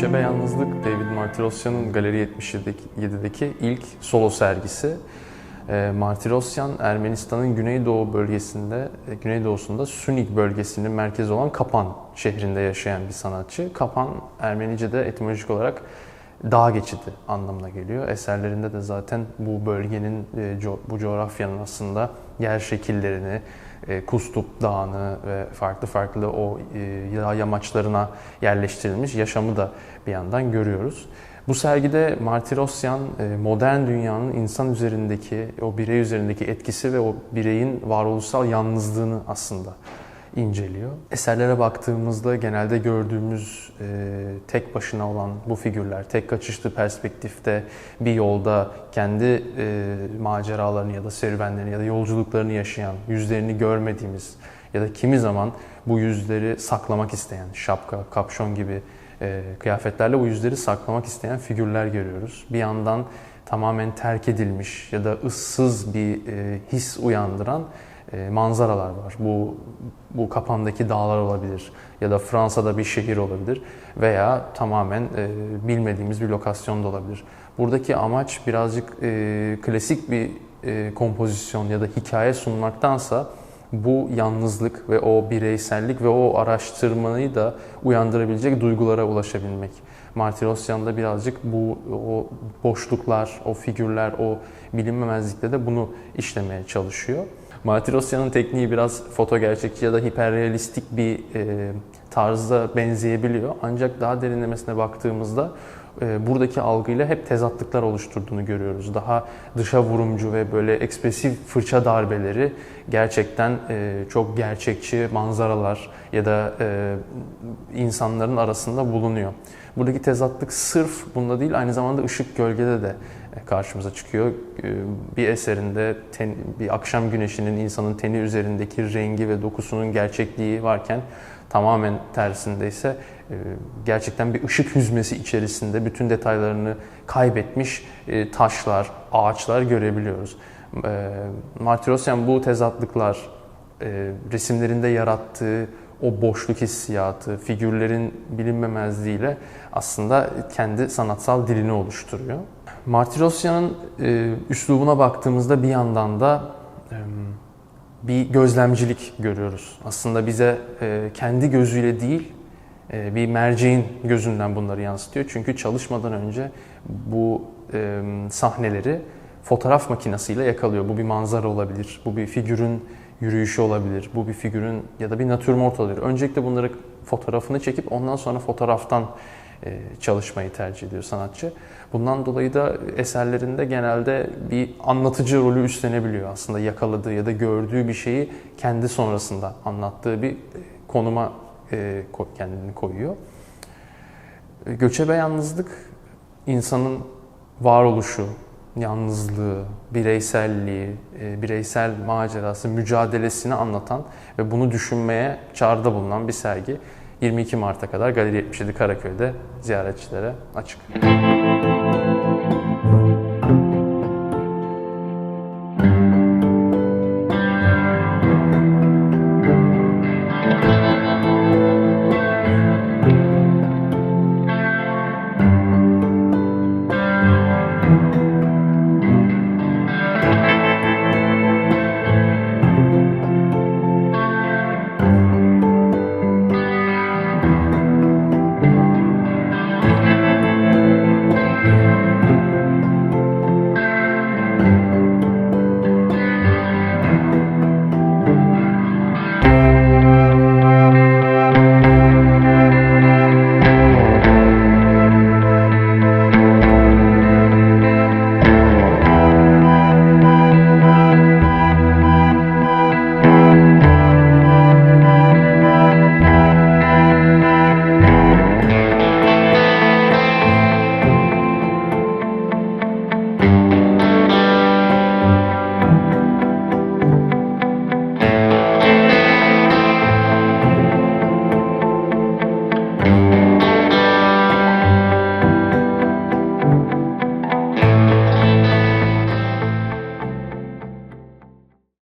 Yalnızlık David Martirosyan'ın Galeri 77'deki ilk solo sergisi. E, Martirosyan Ermenistan'ın güneydoğu bölgesinde, e, güneydoğusunda Sunik bölgesinin merkezi olan Kapan şehrinde yaşayan bir sanatçı. Kapan Ermenice'de etimolojik olarak dağ geçidi anlamına geliyor. Eserlerinde de zaten bu bölgenin, e, bu coğrafyanın aslında yer şekillerini, Kustup Dağı'nı ve farklı farklı o e, yamaçlarına yerleştirilmiş yaşamı da bir yandan görüyoruz. Bu sergide Martirosyan e, modern dünyanın insan üzerindeki, o birey üzerindeki etkisi ve o bireyin varoluşsal yalnızlığını aslında inceliyor. Eserlere baktığımızda genelde gördüğümüz e, tek başına olan bu figürler, tek kaçışlı perspektifte bir yolda kendi e, maceralarını ya da serüvenlerini ya da yolculuklarını yaşayan, yüzlerini görmediğimiz ya da kimi zaman bu yüzleri saklamak isteyen, şapka, kapşon gibi e, kıyafetlerle bu yüzleri saklamak isteyen figürler görüyoruz. Bir yandan tamamen terk edilmiş ya da ıssız bir e, his uyandıran e, manzaralar var. Bu bu kapandaki dağlar olabilir ya da Fransa'da bir şehir olabilir veya tamamen e, bilmediğimiz bir lokasyon da olabilir. Buradaki amaç birazcık e, klasik bir e, kompozisyon ya da hikaye sunmaktansa bu yalnızlık ve o bireysellik ve o araştırmayı da uyandırabilecek duygulara ulaşabilmek. Martirosyan'da birazcık bu o boşluklar, o figürler, o bilinmemezlikte de bunu işlemeye çalışıyor. Martirosyan'ın tekniği biraz foto gerçekçi ya da hiperrealistik bir e, tarzda benzeyebiliyor. Ancak daha derinlemesine baktığımızda e, buradaki algıyla hep tezatlıklar oluşturduğunu görüyoruz. Daha dışa vurumcu ve böyle ekspresif fırça darbeleri gerçekten e, çok gerçekçi manzaralar ya da e, insanların arasında bulunuyor. Buradaki tezatlık sırf bunda değil aynı zamanda ışık gölgede de karşımıza çıkıyor. E, Bir eserinde ten, bir akşam güneşinin insanın teni üzerindeki rengi ve dokusunun gerçekliği varken tamamen tersinde ise e, gerçekten bir ışık hüzmesi içerisinde bütün detaylarını kaybetmiş e, taşlar, ağaçlar görebiliyoruz. E, Martirosyan bu tezatlıklar, e, resimlerinde yarattığı o boşluk hissiyatı, figürlerin bilinmemezliğiyle aslında kendi sanatsal dilini oluşturuyor. Martirosyan'ın e, üslubuna baktığımızda bir yandan da e, bir gözlemcilik görüyoruz. Aslında bize e, kendi gözüyle değil, e, bir merceğin gözünden bunları yansıtıyor. Çünkü çalışmadan önce bu e, sahneleri fotoğraf makinesiyle yakalıyor. Bu bir manzara olabilir, bu bir figürün yürüyüşü olabilir, bu bir figürün ya da bir natürmort olabilir. Öncelikle bunları fotoğrafını çekip ondan sonra fotoğraftan çalışmayı tercih ediyor sanatçı. Bundan dolayı da eserlerinde genelde bir anlatıcı rolü üstlenebiliyor. Aslında yakaladığı ya da gördüğü bir şeyi kendi sonrasında anlattığı bir e, konuma e, kendini koyuyor. E, Göçebe yalnızlık insanın varoluşu, yalnızlığı, bireyselliği, e, bireysel macerası, mücadelesini anlatan ve bunu düşünmeye çağrıda bulunan bir sergi. 22 Mart'a kadar Galeri 77 Karaköy'de ziyaretçilere açık.